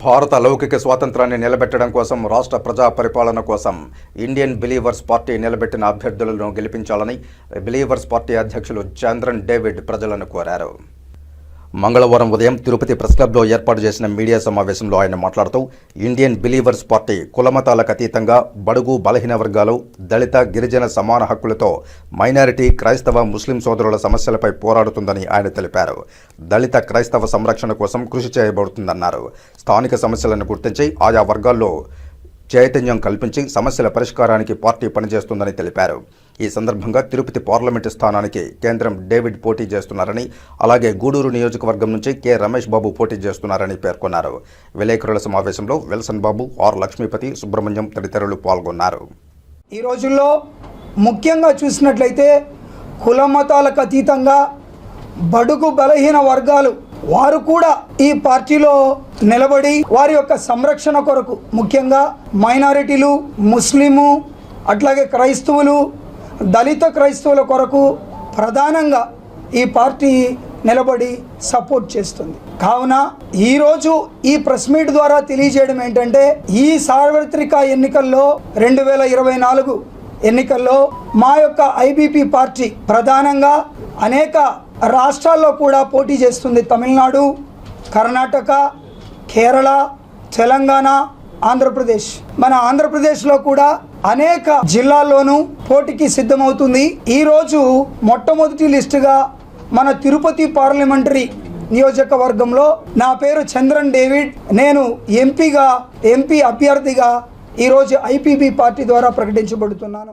భారత లౌకిక స్వాతంత్రాన్ని నిలబెట్టడం కోసం రాష్ట్ర ప్రజా పరిపాలన కోసం ఇండియన్ బిలీవర్స్ పార్టీ నిలబెట్టిన అభ్యర్థులను గెలిపించాలని బిలీవర్స్ పార్టీ అధ్యక్షులు చంద్రన్ డేవిడ్ ప్రజలను కోరారు. మంగళవారం ఉదయం తిరుపతి ప్రెస్ క్లబ్లో ఏర్పాటు చేసిన మీడియా సమావేశంలో ఆయన మాట్లాడుతూ ఇండియన్ బిలీవర్స్ పార్టీ కులమతాలకు అతీతంగా బడుగు బలహీన వర్గాలు దళిత గిరిజన సమాన హక్కులతో మైనారిటీ క్రైస్తవ ముస్లిం సోదరుల సమస్యలపై పోరాడుతుందని ఆయన తెలిపారు. దళిత క్రైస్తవ సంరక్షణ కోసం కృషి చేయబడుతుందన్నారు. స్థానిక సమస్యలను గుర్తించి ఆయా వర్గాల్లో చైతన్యం కల్పించి సమస్యల పరిష్కారానికి పార్టీ పనిచేస్తుందని తెలిపారు. ఈ సందర్భంగా తిరుపతి పార్లమెంటు స్థానానికి కేంద్రం డేవిడ్ పోటీ చేస్తున్నారని అలాగే గూడూరు నియోజకవర్గం నుంచి కె. రమేష్ బాబు పోటీ చేస్తున్నారని పేర్కొన్నారు. విలేకరుల సమావేశంలో విల్సన్ బాబు ఆర్. లక్ష్మీపతి సుబ్రహ్మణ్యం తదితరులు పాల్గొన్నారు. ఈ రోజుల్లో ముఖ్యంగా చూసినట్లయితే కుల మతాలకు అతీతంగా బడుగు బలహీన వర్గాలు వారు కూడా ఈ పార్టీలో నిలబడి వారి యొక్క సంరక్షణ కొరకు ముఖ్యంగా మైనారిటీలు ముస్లిము అట్లాగే క్రైస్తవులు దళిత క్రైస్తవుల కొరకు ప్రధానంగా ఈ పార్టీ నిలబడి సపోర్ట్ చేస్తుంది. కావున ఈరోజు ఈ ప్రెస్ మీట్ ద్వారా తెలియజేయడం ఏంటంటే ఈ సార్వత్రిక ఎన్నికల్లో రెండు వేల ఇరవై నాలుగు ఎన్నికల్లో మా యొక్క ఐబీపీ పార్టీ ప్రధానంగా అనేక రాష్ట్రాల్లో కూడా పోటీ చేస్తుంది తమిళనాడు కర్ణాటక కేరళ తెలంగాణ ఆంధ్రప్రదేశ్. మన ఆంధ్రప్రదేశ్లో కూడా అనేక జిల్లాల్లోనూ పోటీకి సిద్ధమవుతుంది. ఈరోజు మొట్టమొదటి లిస్టుగా మన తిరుపతి పార్లమెంటరీ నియోజకవర్గంలో నా పేరు చంద్రన్ డేవిడ్. నేను ఎంపీగా ఎంపీ అభ్యర్థిగా ఈరోజు ఐపీబీ పార్టీ ద్వారా ప్రకటించబడుతున్నాను.